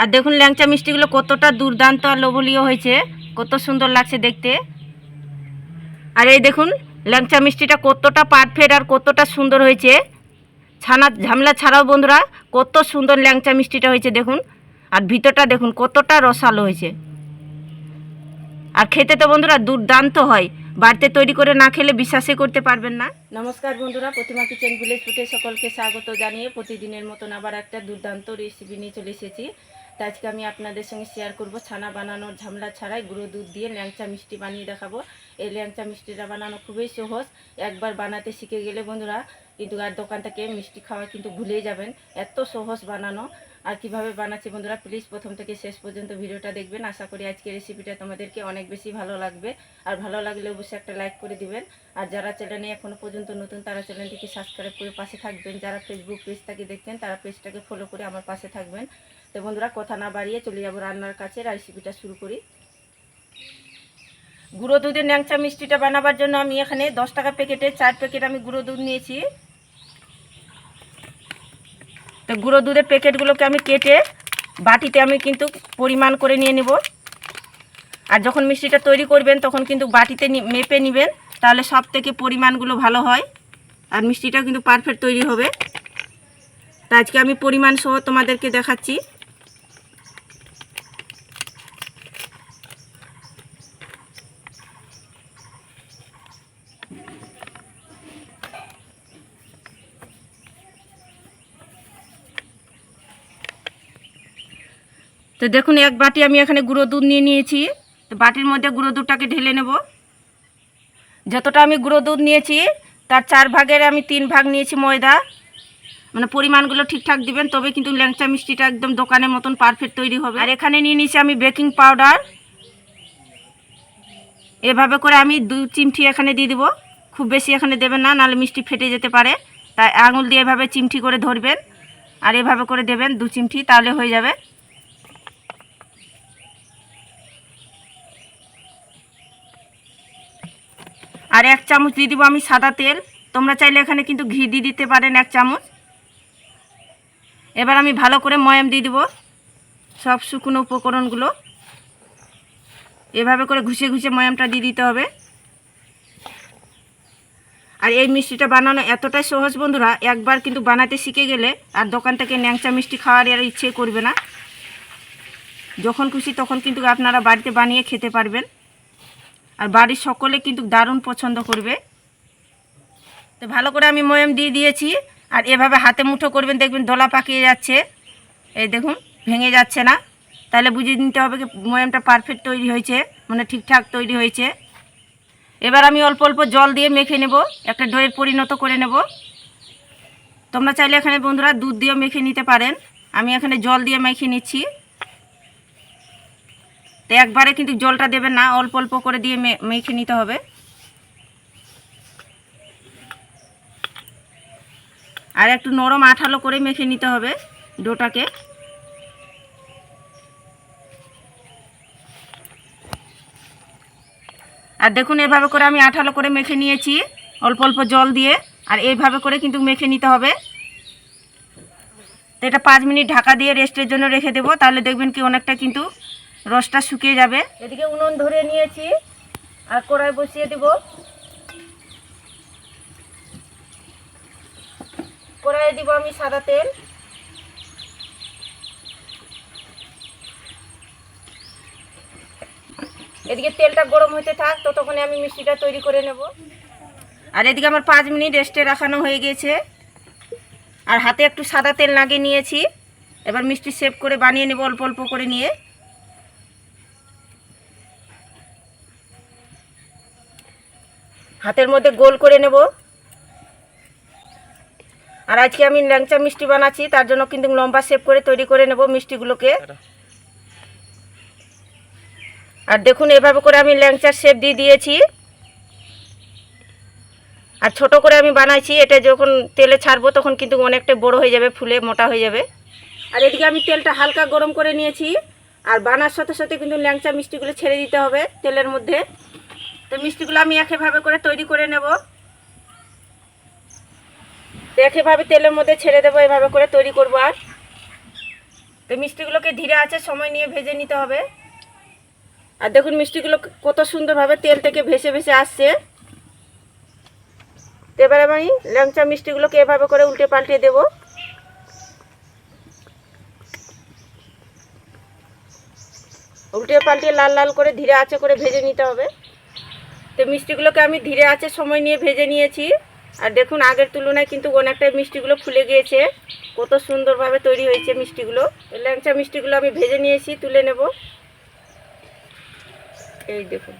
আর দেখুন ল্যাংচা মিষ্টিগুলো কতটা দুর্দান্ত আর লোভনীয় হয়েছে, কত সুন্দর লাগছে দেখতে। আর এই দেখুন ল্যাংচা মিষ্টিটা কতটা পারফেক্ট আর কতটা সুন্দর হয়েছে। ছানা, ঝামেলা ছাড়াও বন্ধুরা, কত সুন্দর ল্যাংচা মিষ্টিটা হয়েছে দেখুন। আর ভিতরটা দেখুন কতটা রসালো হয়েছে। আর খেতে তো বন্ধুরা দুর্দান্ত হয়, বাড়িতে তৈরি করে না খেলে বিশ্বাসই করতে পারবেন না। নমস্কার বন্ধুরা প্রতিমা কিচেন ভিলেজ ফুটে সকলকে স্বাগত জানিয়ে প্রতিদিনের মতন আবার একটা দুর্দান্ত রেসিপি নিয়ে চলে এসেছি। তো আজকে আমি আপনাদের সঙ্গে শেয়ার করব। ছানা বানানোর ঝামেলা ছাড়াই গুঁড়ো দুধ দিয়ে ল্যাংচা মিষ্টি বানিয়ে দেখাবো। এই ল্যাংচা মিষ্টিটা বানানো খুবই সহজ। একবার বানাতে শিখে গেলে বন্ধুরা কিন্তু আর দোকান থেকে মিষ্টি খাওয়া কিন্তু ভুলেই যাবেন। এত সহজ বানানো। আর কীভাবে বানাচ্ছি বন্ধুরা প্লিজ প্রথম থেকে শেষ পর্যন্ত ভিডিওটা দেখবেন। আশা করি আজকে রেসিপিটা তোমাদেরকে অনেক বেশি ভালো লাগবে। আর ভালো লাগলে অবশ্যই একটা লাইক করে দিবেন। আর যারা চ্যানেলে এখনও পর্যন্ত নতুন, তারা চ্যানেলটিকে সাবস্ক্রাইব করে পাশে থাকবেন। যারা ফেসবুক পেজটাকে দেখছেন, তারা পেজটাকে ফলো করে আমার পাশে থাকবেন। তো বন্ধুরা, কথা না বাড়িয়ে চলে যাব রান্নার কাছে রেসিপিটা শুরু করি। গুঁড়ো দুধের ন্যাংচা মিষ্টিটা বানাবার জন্য আমি এখানে দশ টাকা প্যাকেটে চার প্যাকেট আমি গুঁড়ো দুধ নিয়েছি। তো গুঁড়ো দুধের প্যাকেটগুলোকে আমি কেটে বাটিতে আমি কিন্তু পরিমাণ করে নিয়ে নেব। আর যখন মিষ্টিটা তৈরি করবেন, তখন কিন্তু বাটিতে মেপে নেবেন, তাহলে সব থেকে পরিমাণগুলো ভালো হয়। আর মিষ্টিটা কিন্তু পারফেক্ট তৈরি হবে। তা আজকে আমি পরিমাণ সহ তোমাদেরকে দেখাচ্ছি। তো দেখুন, এক বাটি আমি এখানে গুঁড়ো দুধ নিয়ে নিয়েছি। তো বাটির মধ্যে গুঁড়ো দুধটাকে ঢেলে নেব। যতটা আমি গুঁড়ো দুধ নিয়েছি, তার চার ভাগের আমি তিন ভাগ নিয়েছি ময়দা। মানে পরিমাণগুলো ঠিকঠাক দিবেন, তবে কিন্তু ল্যাংচা মিষ্টিটা একদম দোকানের মতন পারফেক্ট তৈরি হবে। আর এখানে নিয়ে নিয়েছি আমি বেকিং পাউডার। এভাবে করে আমি দু চিমটি এখানে দিয়ে দিব। খুব বেশি এখানে দেবেন না, নাহলে মিষ্টি ফেটে যেতে পারে। তাই আঙুল দিয়ে এভাবে চিমটি করে ধরবেন। আর এভাবে করে দেবেন দু চিমটি, তাহলে হয়ে যাবে। আর এক চামচ দিয়ে দিব আমি সাদা তেল। তোমরা চাইলে এখানে কিন্তু ঘি দিয়ে দিতে পারেন এক চামচ। এবার আমি ভালো করে ময়াম দিয়ে দিব সব শুকনো উপকরণগুলো। এভাবে করে ঘুষে ঘুষে ময়ামটা দিয়ে দিতে হবে। আর এই মিষ্টিটা বানানো এতটাই সহজ বন্ধুরা, একবার কিন্তু বানাতে শিখে গেলে আর দোকান থেকে ন্যাংচা মিষ্টি খাওয়ার আর ইচ্ছে করবে না। যখন খুশি তখন কিন্তু আপনারা বাড়িতে বানিয়ে খেতে পারবেন। আর বাড়ির সকলে কিন্তু দারুণ পছন্দ করবে। তো ভালো করে আমি ময়াম দিয়ে দিয়েছি, আর এভাবে হাতে মুঠো করবেন, দেখবেন দলা পাকিয়ে যাচ্ছে। এই দেখুন, ভেঙে যাচ্ছে না। তাহলে বুঝিয়ে নিতে হবে কি ময়ামটা পারফেক্ট তৈরি হয়েছে মানে ঠিকঠাক তৈরি হয়েছে। এবার আমি অল্প অল্প জল দিয়ে মেখে নেব, একটা ডয়ের পরিণত করে নেব। তোমরা চাইলে এখানে বন্ধুরা দুধ দিয়েও মেখে নিতে পারেন। আমি এখানে জল দিয়ে মেখে নিচ্ছি। তো একবারে কিন্তু জলটা দেবেন না, অল্প অল্প করে দিয়ে মেখে নিতে হবে। আর একটু নরম আঠালো করে মেখে নিতে হবে ডোটাকে। আর দেখুন, এভাবে করে আমি আঠালো করে মেখে নিয়েছি, অল্প অল্প জল দিয়ে, আর এইভাবে করে কিন্তু মেখে নিতে হবে। তো এটা পাঁচ মিনিট ঢাকা দিয়ে রেস্টের জন্য রেখে দেবো, তাহলে দেখবেন কি অনেকটা কিন্তু রসটা শুকিয়ে যাবে। এদিকে উনুন ধরে নিয়েছি আর কড়াই বসিয়ে দেব। কড়াইয়ে দিব আমি সাদা তেল। এদিকে তেলটা গরম হতে থাক ততক্ষণে আমি মিষ্টিটা তৈরি করে নেব। আর এদিকে আমার পাঁচ মিনিট রেস্টে রাখানো হয়ে গিয়েছে। আর হাতে একটু সাদা তেল লাগিয়ে নিয়েছি। এবার মিষ্টি সেভ করে বানিয়ে নেব অল্প অল্প করে নিয়ে। হাতের মধ্যে গোল করে নেব। আর আজকে আমি ল্যাংচা মিষ্টি বানাচ্ছি তার জন্য কিন্তু লম্বা শেপ করে তৈরি করে নেব মিষ্টিগুলোকে। আর দেখুন এভাবে করে আমি ল্যাংচার শেপ দিয়ে দিয়েছি। আর ছোট করে আমি বানাইছি এটা যখন তেলে ছাড়বো তখন কিন্তু অনেকটা বড় হয়ে যাবে ফুলে মোটা হয়ে যাবে। আর এদিকে আমি তেলটা হালকা গরম করে নিয়েছি। আর বানার সাথে সাথে কিন্তু ল্যাংচা মিষ্টিগুলো ছেড়ে দিতে হবে তেলের মধ্যে। তো মিষ্টিগুলো আমি একইভাবে করে তৈরি করে নেব। একইভাবে তেলের মধ্যে ছেড়ে দেবো, এভাবে করে তৈরি করব আর। তো মিষ্টিগুলোকে ধীরে আছে, সময় নিয়ে ভেজে নিতে হবে। আর দেখুন মিষ্টিগুলো কত সুন্দরভাবে তেল থেকে ভেসে ভেসে আসছে। তো এবার আমি ল্যাংচা মিষ্টিগুলোকে এভাবে করে উল্টে পাল্টে দেব। উল্টে পাল্টে লাল লাল করে ধীরে আছে করে ভেজে নিতে হবে। তো মিষ্টিগুলোকে আমি ধীরে আছে সময় নিয়ে ভেজে নিয়েছি। আর দেখুন, আগের তুলনায় কিন্তু অনেকটাই মিষ্টিগুলো ফুলে গিয়েছে। কত সুন্দরভাবে তৈরি হয়েছে মিষ্টিগুলো। ল্যাংচা মিষ্টিগুলো আমি ভেজে নিয়েছি, তুলে নেব। এই দেখুন।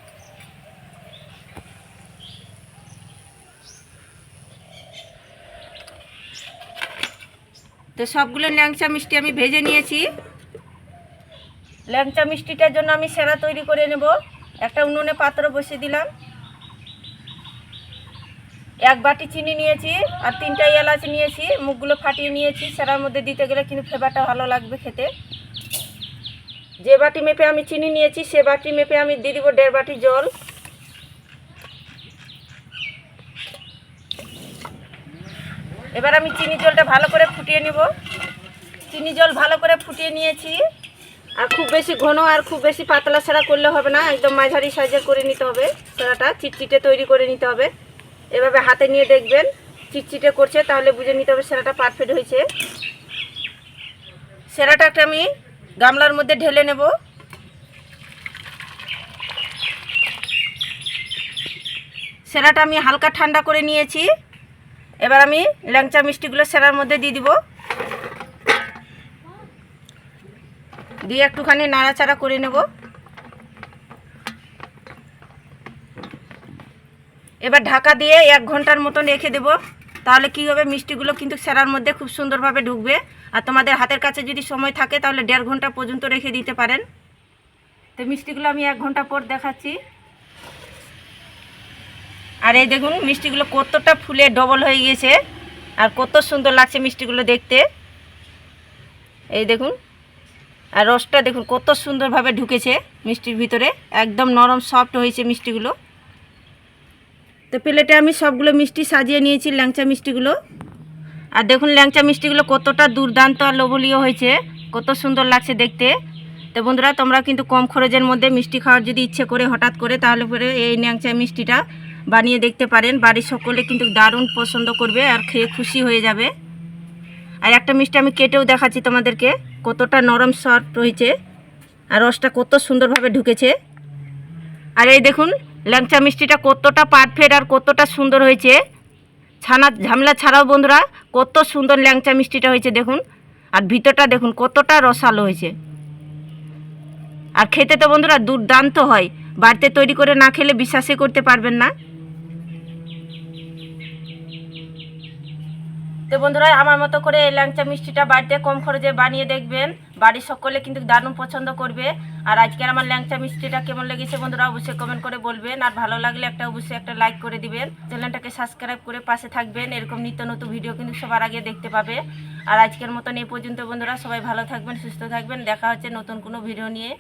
তো সবগুলো ল্যাংচা মিষ্টি আমি ভেজে নিয়েছি। ল্যাংচা মিষ্টিটার জন্য আমি সেরা তৈরি করে নেব। একটা উনুনে পাত্র বসিয়ে দিলাম। এক বাটি চিনি নিয়েছি আর তিনটা এলাচ নিয়েছি, মুখগুলো ফাটিয়ে নিয়েছি। সেরার মধ্যে দিতে গেলে কিন্তু ফ্লেভারটা ভালো লাগবে খেতে। যে বাটি মেপে আমি চিনি নিয়েছি, সে বাটি মেপে আমি দিয়ে দিব দেড় বাটি জল। এবার আমি চিনি জলটা ভালো করে ফুটিয়ে নেব। চিনি জল ভালো করে ফুটিয়ে নিয়েছি। আর খুব বেশি ঘন আর খুব বেশি পাতলা সেরা করলে হবে না, একদম মাঝারি সাইজের করে নিতে হবে। সেরাটা চিটচিটে তৈরি করে নিতে হবে। এভাবে হাতে নিয়ে দেখবেন, চিটচিটে করছে, তাহলে বুঝে নিতে হবে সেরাটা পারফেক্ট হয়েছে। সেরাটাকে আমি গামলার মধ্যে ঢেলে নেব। সেরাটা আমি হালকা ঠান্ডা করে নিয়েছি। এবার আমি ল্যাংচা মিষ্টিগুলো সেরার মধ্যে দিয়ে দিব। দিয়ে একটুখানি নাড়াচাড়া করে নেব। এবার ঢাকা দিয়ে এক ঘণ্টার মতন রেখে দেব। তাহলে কি হবে? মিষ্টিগুলো কিন্তু সেরার মধ্যে খুব সুন্দরভাবে ঢুকবে। আর তোমাদের হাতের কাছে যদি সময় থাকে, তাহলে দেড় ঘণ্টা পর্যন্ত রেখে দিতে পারেন। তো মিষ্টিগুলো আমি এক ঘণ্টা পর দেখাচ্ছি। আর এই দেখুন, মিষ্টিগুলো কতটা ফুলে ডবল হয়ে গিয়েছে আর কত সুন্দর লাগছে মিষ্টিগুলো দেখতে। এই দেখুন, আর রসটা দেখুন, কত সুন্দরভাবে ঢুকেছে মিষ্টির ভিতরে। একদম নরম, সফট হয়েছে মিষ্টিগুলো। তো প্লেটে আমি সবগুলো মিষ্টি সাজিয়ে নিয়েছি, ল্যাংচা মিষ্টিগুলো। আর দেখুন ল্যাংচা মিষ্টিগুলো কতটা দুর্দান্ত আর লোভনীয় হয়েছে, কত সুন্দর লাগছে দেখতে। তো বন্ধুরা, তোমরা কিন্তু কম খরচের মধ্যে মিষ্টি খাওয়ার যদি ইচ্ছে করে হঠাৎ করে, তাহলে পরে এই ল্যাংচা মিষ্টিটা বানিয়ে দেখতে পারেন। বাড়ির সকলে কিন্তু দারুণ পছন্দ করবে আর খেয়ে খুশি হয়ে যাবে। আর একটা মিষ্টি আমি কেটেও দেখাচ্ছি তোমাদেরকে, কতটা নরম সফট রয়েছে। আর রসটা কত সুন্দরভাবে ঢুকেছে। আর এই দেখুন ল্যাংচা মিষ্টিটা কতটা পারফেক্ট আর কতটা সুন্দর হয়েছে। ছানা ঝামেলা ছাড়াও বন্ধুরা, কত সুন্দর ল্যাংচা মিষ্টিটা হয়েছে দেখুন। আর ভিতরটা দেখুন, কতটা রসালো হয়েছে। আর খেতে তো বন্ধুরা দুর্দান্ত হয়। বাড়িতে তৈরি করে না খেলে বিশ্বাসই করতে পারবেন না। তো বন্ধুরা, আমার মতো করে এই ল্যাংচা মিষ্টিটা বাড়িতে কম খরচে বানিয়ে দেখবেন। বাড়ির সকলে কিন্তু দারুণ পছন্দ করবে। আর আজকের আমার ল্যাংচা মিষ্টিটা কেমন লেগেছে বন্ধুরা, অবশ্যই কমেন্ট করে বলবেন। আর ভালো লাগলে একটা অবশ্যই একটা লাইক করে দিবেন। চ্যানেলটাকে সাবস্ক্রাইব করে পাশে থাকবেন। এরকম নিত্য নতুন ভিডিও কিন্তু সবার আগে দেখতে পাবে। আর আজকের মতন এই পর্যন্ত বন্ধুরা, সবাই ভালো থাকবেন, সুস্থ থাকবেন। দেখা হচ্ছে নতুন কোনো ভিডিও নিয়ে।